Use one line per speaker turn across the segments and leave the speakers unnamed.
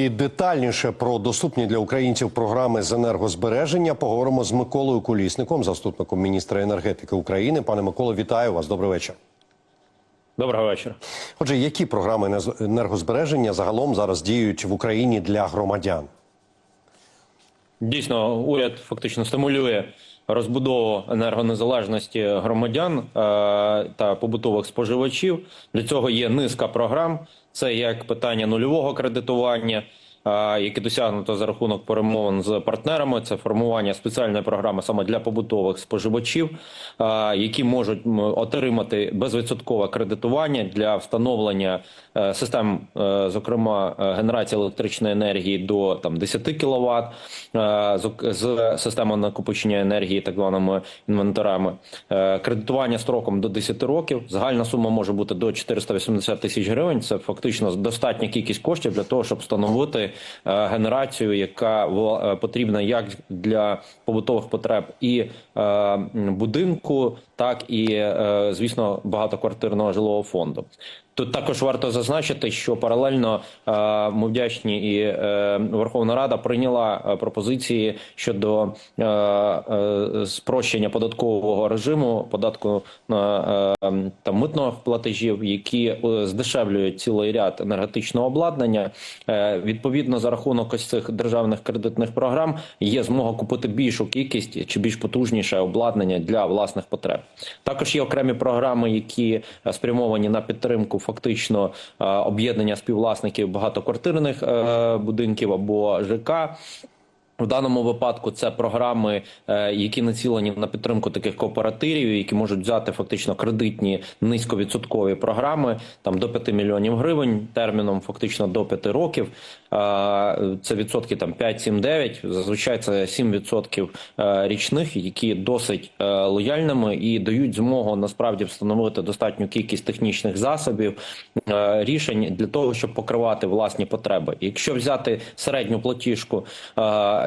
І детальніше про доступні для українців програми з енергозбереження поговоримо з Миколою Колісником, заступником міністра енергетики України. Пане Миколо, вітаю вас. Добрий вечір.
Доброго вечора.
Отже, які програми енергозбереження загалом зараз діють в Україні для громадян?
Дійсно, уряд фактично стимулює розбудову енергонезалежності громадян е, та побутових споживачів. Для цього є низка програм. Це як питання нульового кредитування, яке досягнуто за рахунок перемовин з партнерами. Це формування спеціальної програми саме для побутових споживачів, які можуть отримати безвідсоткове кредитування для встановлення е, систем, е, зокрема е, генерації електричної енергії до там 10 кВт, з, системою накопичення енергії, так званими інвентарами, кредитування строком до 10 років. Загальна сума може бути до 480 тисяч гривень. Це фактично достатня кількість коштів для того, щоб встановити е, генерацію, яка е, потрібна як для побутових потреб і е, будинку, так і звісно багатоквартирного жилого фонду. Тут також варто зазначити, що паралельно ми вдячні, і Верховна Рада прийняла пропозиції щодо спрощення податкового режиму, податку на е, м, митного платежів, які здешевлюють цілий ряд енергетичного обладнання. Е, Відповідно, за рахунок ось цих державних кредитних програм є змога купити більшу кількість чи більш потужніше обладнання для власних потреб. Також є окремі програми, які е, спрямовані на підтримку фактично е, об'єднання співвласників багатоквартирних е, будинків або ЖК. В даному випадку це програми, які націлені на підтримку таких кооперативів, які можуть взяти фактично кредитні низьковідсоткові програми там до 5 мільйонів гривень терміном, фактично до 5 років. Це відсотки там 5-7-9, Зазвичай це 7% е, річних, які досить е, лояльними і дають змогу насправді встановити достатню кількість технічних засобів е, рішень для того, щоб покривати власні потреби. Якщо взяти середню платіжку,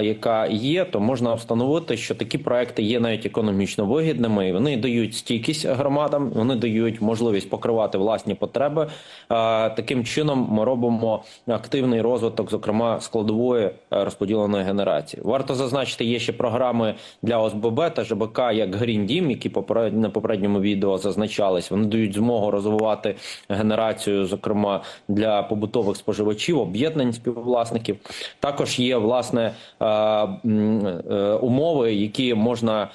яка є, то можна встановити, що такі проекти є навіть економічно вигідними. і Вони дають стійкість громадам, вони дають можливість покривати власні потреби. Таким чином ми робимо активний розвиток, зокрема складової е, розподіленої генерації. Варто зазначити, є ще програми для ОСББ та ЖБК, як Green Дім, які на попередньому відео зазначались. Вони дають змогу розвивати генерацію, зокрема для побутових споживачів, об'єднань співвласників. Також є власне е, е, умови, які можна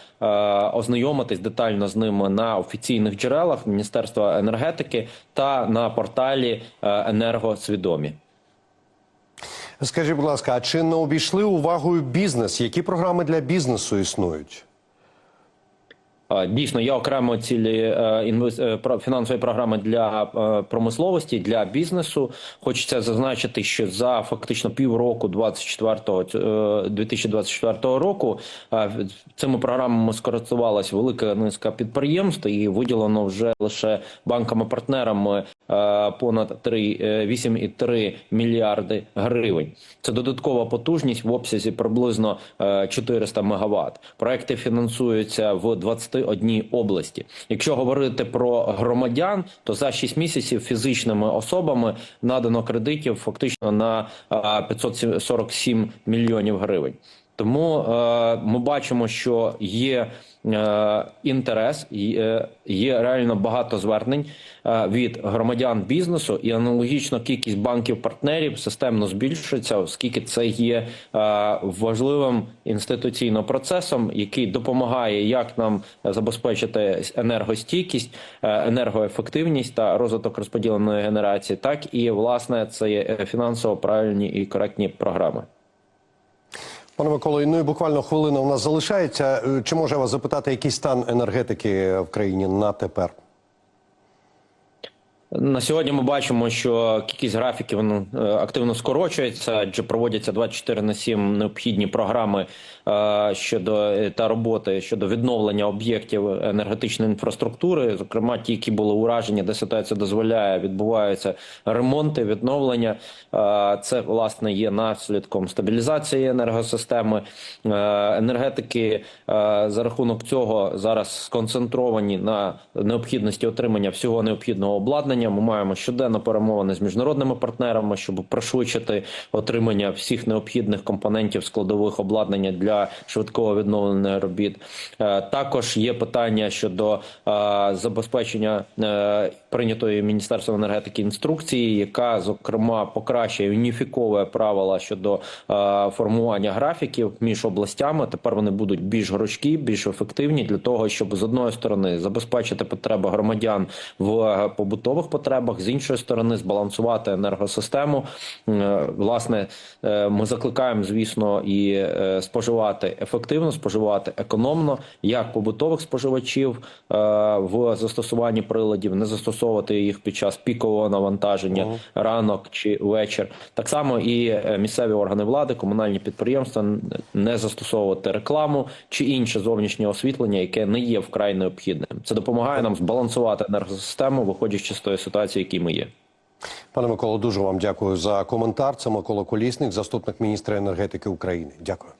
ознайомитись детально з ними на офіційних джерелах Міністерства енергетики та на порталі енергосвідомі.
Скажіть, будь ласка, а чи не обійшли увагою бізнес? Які програми для бізнесу існують?
Дійсно, є окремо цілі е, е, фінансові програми для е, промисловості для бізнесу. Хочеться зазначити, що за фактично півроку 24-го, е, 2024 року цими програмами скористувалась велика низка підприємств і виділено вже лише банками-партнерами понад 3, е, 8,3 мільярди гривень. Це додаткова потужність в обсязі приблизно е, 400 мегаватт. Проекти фінансуються в 21 області. Якщо говорити про громадян, то за 6 місяців фізичними особами надано кредитів фактично на е, 547 мільйонів гривень. Тому е, ми бачимо, що є е, інтерес, є, є реально багато звернень е, від громадян бізнесу, і аналогічно кількість банків-партнерів системно збільшується, оскільки це є е, важливим інституційним процесом, який допомагає як нам забезпечити енергостійкість, е, енергоефективність та розвиток розподіленої генерації, так і власне це є е, фінансово правильні і коректні програми.
Пане Миколо, ну і буквально хвилина у нас залишається. Е, Чи може я вас запитати, який стан енергетики в країні на тепер?
На сьогодні ми бачимо, що кількість графіків ну, е, активно скорочується, адже проводяться 24 на 7 необхідні програми е, щодо е, та роботи щодо відновлення об'єктів енергетичної інфраструктури, зокрема ті, які були уражені, де ситуація дозволяє, відбуваються ремонти, відновлення. Це власне є наслідком стабілізації енергосистеми. Енергетики за рахунок цього зараз сконцентровані на необхідності отримання всього необхідного обладнання обладнання. Ми маємо щоденно перемовини з міжнародними партнерами, щоб пришвидшити отримання всіх необхідних компонентів складових обладнання для швидкого відновлення робіт. Е, Також є питання щодо е, забезпечення е, прийнятої міністерством енергетики інструкції, яка зокрема покращує уніфіковує правила щодо формування графіків між областями. Тепер вони будуть більш горочкі, більш ефективні для того, щоб з одної сторони забезпечити потреби громадян в е, побутових потребах, з іншої сторони збалансувати енергосистему. Е, Власне, е, ми закликаємо, звісно, і е, споживати ефективно, споживати економно, як побутових споживачів в застосуванні приладів, не застосовувати їх під час пікового навантаження, ранок чи вечір. Так само і місцеві органи влади, комунальні підприємства не застосовувати рекламу чи інше зовнішнє освітлення, яке не є вкрай необхідним. Це допомагає нам збалансувати енергосистему, виходячи з тої ситуації, які ми є.
Пане Миколо, дуже вам дякую за коментар. Це Микола Колісник, заступник міністра енергетики України. Дякую.